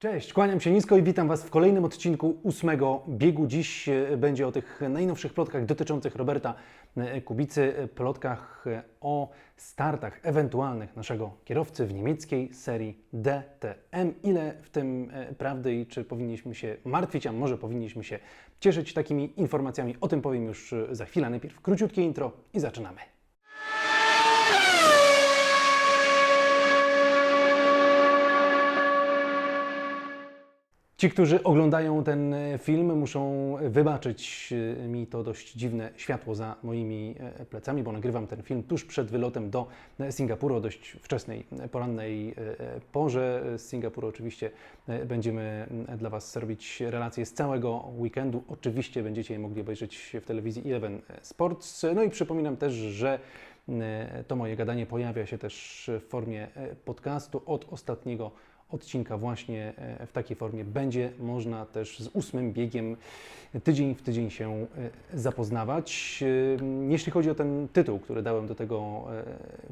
Cześć, kłaniam się nisko i witam Was w kolejnym odcinku ósmego biegu. Dziś e, będzie o tych najnowszych plotkach dotyczących Roberta e, Kubicy, e, plotkach o startach ewentualnych naszego kierowcy w niemieckiej serii DTM. Ile w tym prawdy i czy powinniśmy się martwić, a może powinniśmy się cieszyć takimi informacjami? O tym powiem już za chwilę. Najpierw króciutkie intro i zaczynamy. Ci, którzy oglądają ten e, film, muszą wybaczyć e, mi to dość dziwne światło za moimi e, plecami, bo nagrywam ten film tuż przed wylotem do Singapuru o dość wczesnej, porannej porze. Z Singapuru oczywiście będziemy m, dla Was robić relacje z całego weekendu. Oczywiście będziecie je mogli obejrzeć w telewizji Eleven Sports. No i przypominam też, że e, to moje gadanie pojawia się też w formie podcastu od ostatniego odcinka właśnie e, w takiej formie będzie można też z ósmym biegiem tydzień w tydzień się e, zapoznawać. E, Jeśli chodzi o ten tytuł, który dałem do tego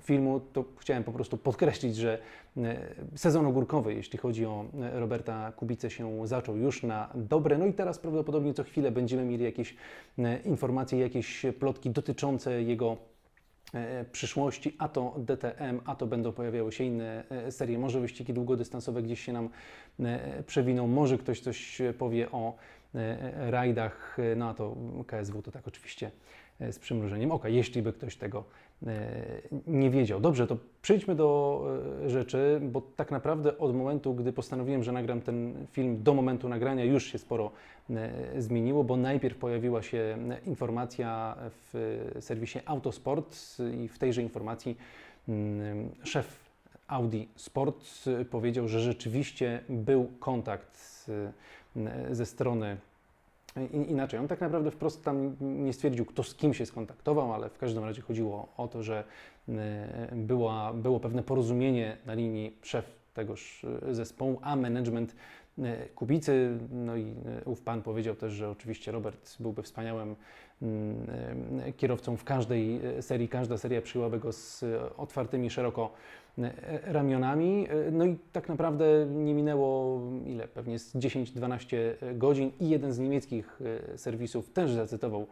filmu, to chciałem po prostu podkreślić, że sezon ogórkowy, jeśli chodzi o Roberta Kubicę, się zaczął już na dobre. No i teraz prawdopodobnie co chwilę będziemy mieli jakieś informacje, jakieś plotki dotyczące jego przyszłości, a to DTM, a to będą pojawiały się inne e, serie, może wyścigi długodystansowe gdzieś się nam e, przewiną, może ktoś coś powie o e, rajdach, e, no a to KSW to tak oczywiście e, z przymrużeniem oka, jeśli by ktoś tego e, nie wiedział. Dobrze, to przejdźmy do e, rzeczy, bo tak naprawdę od momentu, gdy postanowiłem, że nagram ten film, do momentu nagrania już się sporo e, zmieniło, bo najpierw pojawiła się e, informacja w serwisie Autosport i w tejże informacji mm, szef Audi Sport e, powiedział, że rzeczywiście był kontakt e, ze strony Inaczej, on tak naprawdę wprost tam nie stwierdził, kto z kim się skontaktował, ale w każdym razie chodziło o to, że e, była, było pewne porozumienie na linii szef tegoż e, zespołu, a management e, Kubicy. No i ów pan powiedział też, że oczywiście Robert byłby wspaniałym kierowcą w każdej serii. Każda seria przyjęłaby go z otwartymi szeroko ramionami. E, No i tak naprawdę nie minęło ile? Pewnie z 10-12 godzin i jeden z niemieckich e, serwisów też zacytował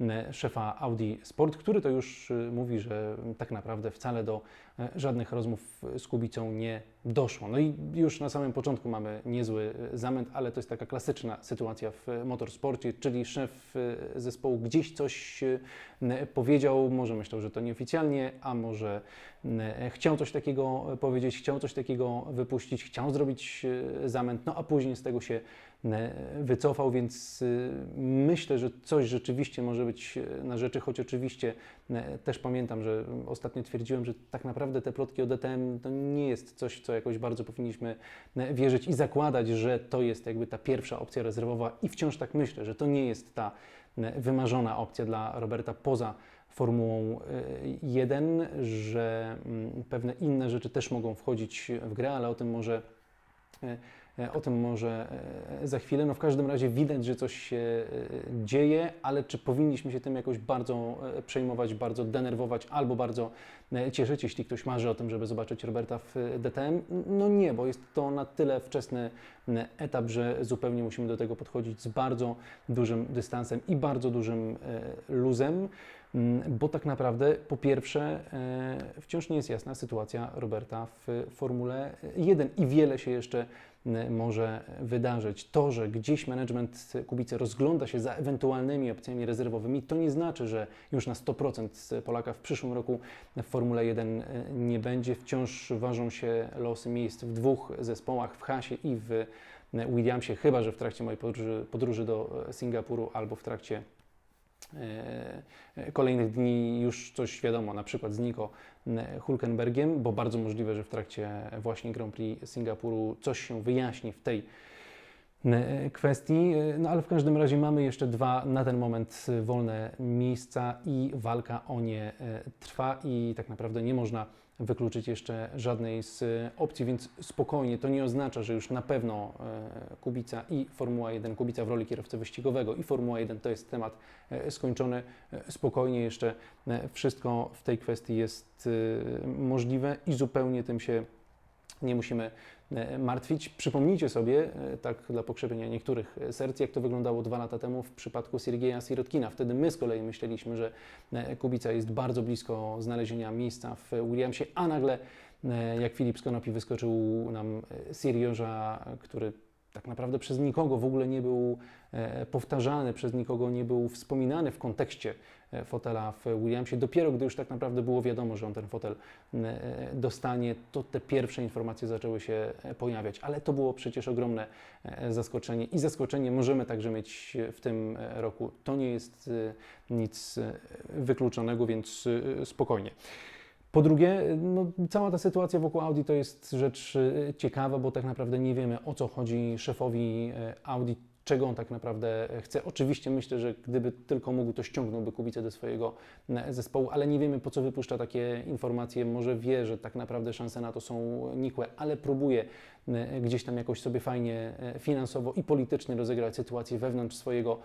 e, szefa Audi Sport, który to już e, mówi, że tak naprawdę wcale do e, żadnych rozmów z Kubicą nie doszło. No i już na samym początku mamy niezły e, zamęt, ale to jest taka klasyczna sytuacja w e, motorsporcie, czyli szef e, zespołu gdzieś coś e, powiedział, może myślał, że to nieoficjalnie, a może chciał coś takiego powiedzieć, chciał coś takiego wypuścić, chciał zrobić e, zamęt, no a później z tego się n- wycofał, więc myślę, że coś rzeczywiście może być e, na rzeczy, choć oczywiście też pamiętam, że ostatnio twierdziłem, że tak naprawdę te plotki o DTM to nie jest coś, co jakoś bardzo powinniśmy wierzyć i zakładać, że to jest jakby ta pierwsza opcja rezerwowa i wciąż tak myślę, że to nie jest ta wymarzona opcja dla Roberta poza Formułą y, 1, że mm, pewne inne rzeczy też mogą wchodzić w grę, ale o tym może e, e, o tym może za chwilę. No w każdym razie widać, że coś się dzieje, ale czy powinniśmy się tym jakoś bardzo przejmować, bardzo denerwować albo bardzo cieszyć, jeśli ktoś marzy o tym, żeby zobaczyć Roberta w DTM? No nie, bo jest to na tyle wczesny etap, że zupełnie musimy do tego podchodzić z bardzo dużym dystansem i bardzo dużym luzem. Mm, Bo tak naprawdę, po pierwsze, e, wciąż nie jest jasna sytuacja Roberta w Formule 1 i wiele się jeszcze m, może wydarzyć. To, że gdzieś management Kubicy rozgląda się za ewentualnymi opcjami rezerwowymi, to nie znaczy, że już na 100% Polaka w przyszłym roku w Formule 1 e, nie będzie. Wciąż ważą się losy miejsc w dwóch zespołach, w Hasie i w Williamsie, chyba że w trakcie mojej podróży, podróży do Singapuru albo w trakcie e, kolejnych dni już coś wiadomo, na przykład z Nico e, Hulkenbergiem, bo bardzo możliwe, że w trakcie właśnie Grand Prix Singapuru coś się wyjaśni w tej e, kwestii. E, No ale w każdym razie mamy jeszcze dwa na ten moment e, wolne miejsca i walka o nie e, trwa i tak naprawdę nie można wykluczyć jeszcze żadnej z e, opcji, więc spokojnie, to nie oznacza, że już na pewno e, Kubica i Formuła 1, Kubica w roli kierowcy wyścigowego i Formuła 1 to jest temat e, skończony. E, Spokojnie jeszcze e, wszystko w tej kwestii jest e, możliwe i zupełnie tym się nie musimy e, martwić. Przypomnijcie sobie, e, tak dla pokrzepienia niektórych serc, jak to wyglądało dwa lata temu w przypadku Siergieja Sirotkina. Wtedy my z kolei myśleliśmy, że e, Kubica jest bardzo blisko znalezienia miejsca w Williamsie, a nagle jak Filip Skonopi wyskoczył nam Sirioża, który tak naprawdę przez nikogo w ogóle nie był e, powtarzany, przez nikogo nie był wspominany w kontekście e, fotela w Williamsie. Dopiero gdy już tak naprawdę było wiadomo, że on ten fotel e, dostanie, to te pierwsze informacje zaczęły się pojawiać. Ale to było przecież ogromne zaskoczenie i zaskoczenie możemy także mieć w tym roku. To nie jest nic wykluczonego, więc spokojnie. Po drugie, no, cała ta sytuacja wokół Audi to jest rzecz e, ciekawa, bo tak naprawdę nie wiemy o co chodzi szefowi e, Audi, czego on tak naprawdę chce. Oczywiście myślę, że gdyby tylko mógł, to ściągnąłby Kubicę do swojego e, zespołu, ale nie wiemy po co wypuszcza takie informacje. Może wie, że tak naprawdę szanse na to są nikłe, ale próbuje e, gdzieś tam jakoś sobie fajnie e, finansowo i politycznie rozegrać sytuację wewnątrz swojego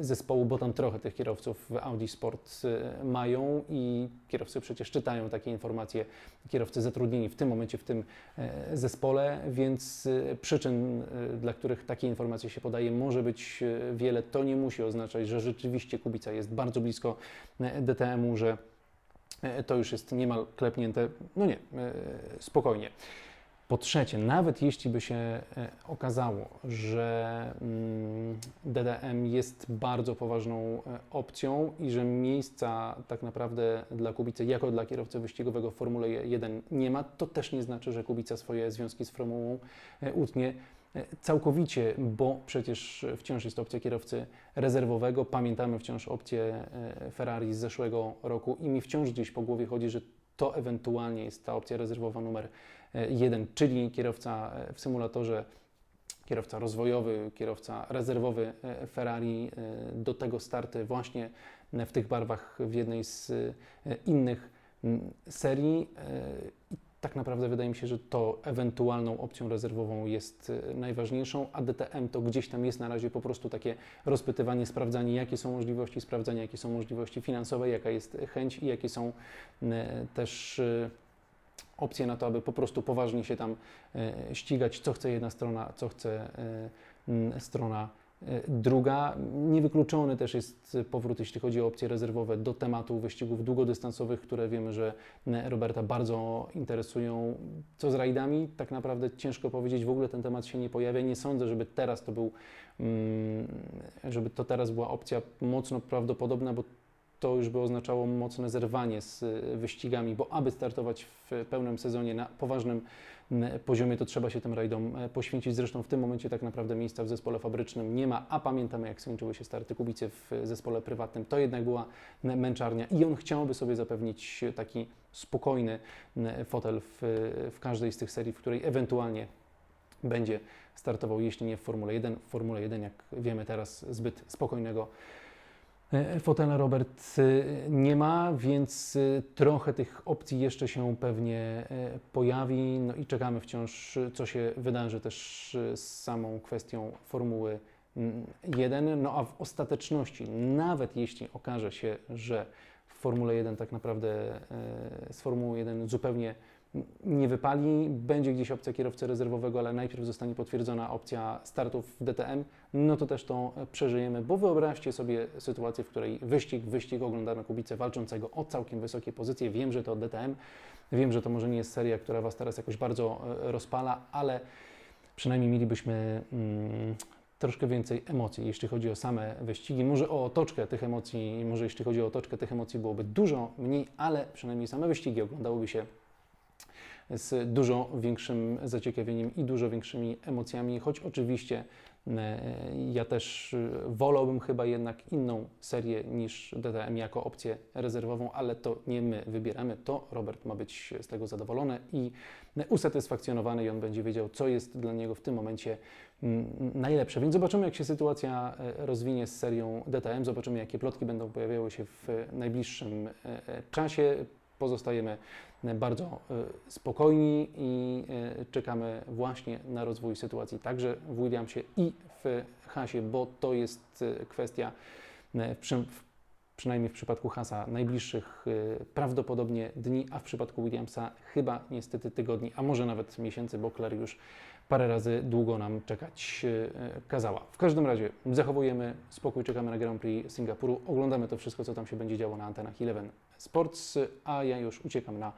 zespołu, bo tam trochę tych kierowców w Audi Sport mają i kierowcy przecież czytają takie informacje, kierowcy zatrudnieni w tym momencie w tym zespole, więc przyczyn, dla których takie informacje się podaje, może być e, wiele. To nie musi oznaczać, że rzeczywiście Kubica jest bardzo blisko e, DTM-u, że e, to już jest niemal klepnięte. No nie, spokojnie. Po trzecie, nawet jeśli by się okazało, że mm, DDM jest bardzo poważną opcją i że miejsca tak naprawdę dla Kubicy jako dla kierowcy wyścigowego w Formule 1 nie ma, to też nie znaczy, że Kubica swoje związki z Formułą utnie całkowicie, bo przecież wciąż jest opcja kierowcy rezerwowego. Pamiętamy wciąż opcję e, Ferrari z zeszłego roku i mi wciąż gdzieś po głowie chodzi, że to ewentualnie jest ta opcja rezerwowa numer e, jeden, czyli kierowca e, w symulatorze, kierowca rozwojowy, kierowca rezerwowy e, Ferrari, e, do tego starty właśnie e, w tych barwach w jednej z e, innych serii. Tak naprawdę wydaje mi się, że to ewentualną opcją rezerwową jest e, najważniejszą, a DTM to gdzieś tam jest na razie po prostu takie rozpytywanie, sprawdzanie, jakie są możliwości, sprawdzanie, jakie są możliwości finansowe, jaka jest chęć i jakie są e, też e, opcje na to, aby po prostu poważnie się tam ścigać, co chce jedna strona, co chce strona druga. Niewykluczony też jest powrót, jeśli chodzi o opcje rezerwowe, do tematu wyścigów długodystansowych, które wiemy, że e, Roberta bardzo interesują. Co z rajdami? Tak naprawdę ciężko powiedzieć, w ogóle ten temat się nie pojawia. Nie sądzę, żeby teraz to był, mm, żeby to teraz była opcja mocno prawdopodobna, bo to już by oznaczało mocne zerwanie z y, wyścigami, bo aby startować w pełnym sezonie na poważnym poziomie, to trzeba się tym rajdom e, poświęcić. Zresztą w tym momencie tak naprawdę miejsca w zespole fabrycznym nie ma, a pamiętamy jak skończyły się starty Kubicy w zespole prywatnym. To jednak była męczarnia i on chciałby sobie zapewnić taki spokojny fotel w, w każdej z tych serii, w której ewentualnie będzie startował, jeśli nie w Formule 1. W Formule 1, jak wiemy teraz, zbyt spokojnego E, Fotela Robert e, nie ma, więc e, trochę tych opcji jeszcze się pewnie e, pojawi. No i czekamy wciąż, e, co się wydarzy też e, z samą kwestią Formuły mm, 1. No a w ostateczności, nawet jeśli okaże się, że w Formule 1 tak naprawdę e, z Formuły 1 zupełnie nie wypali, będzie gdzieś opcja kierowcy rezerwowego, ale najpierw zostanie potwierdzona opcja startów w DTM, no to też to e, przeżyjemy, bo wyobraźcie sobie sytuację, w której wyścig, wyścig oglądamy Kubicę walczącego o całkiem wysokie pozycje. Wiem, że to DTM, wiem, że to może nie jest seria, która Was teraz jakoś bardzo e, rozpala, ale przynajmniej mielibyśmy mm, troszkę więcej emocji, jeśli chodzi o same wyścigi. Może o otoczkę tych emocji, może jeśli chodzi o otoczkę tych emocji byłoby dużo mniej, ale przynajmniej same wyścigi oglądałoby się z dużo większym zaciekawieniem i dużo większymi emocjami, choć oczywiście e, ja też e, wolałbym chyba jednak inną serię niż DTM jako opcję rezerwową, ale to nie my wybieramy, to Robert ma być z tego zadowolony i usatysfakcjonowany i on będzie wiedział, co jest dla niego w tym momencie mm, najlepsze. Więc zobaczymy, jak się sytuacja e, rozwinie z serią DTM, zobaczymy, jakie plotki będą pojawiały się w najbliższym czasie. Pozostajemy bardzo e, spokojni i e, czekamy właśnie na rozwój sytuacji także w Williamsie i w Hasie, bo to jest e, kwestia w przynajmniej w przypadku Hasa, najbliższych prawdopodobnie dni, a w przypadku Williamsa chyba niestety tygodni, a może nawet miesięcy, bo Claire już parę razy długo nam czekać kazała. W każdym razie zachowujemy spokój, czekamy na Grand Prix Singapuru, oglądamy to wszystko, co tam się będzie działo na antenach Eleven Sports, a ja już uciekam na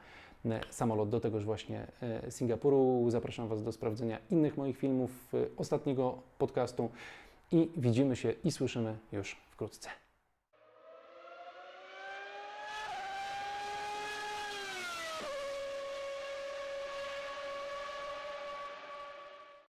e, samolot do tegoż właśnie e, Singapuru. Zapraszam Was do sprawdzenia innych moich filmów, e, ostatniego podcastu i widzimy się i słyszymy już wkrótce.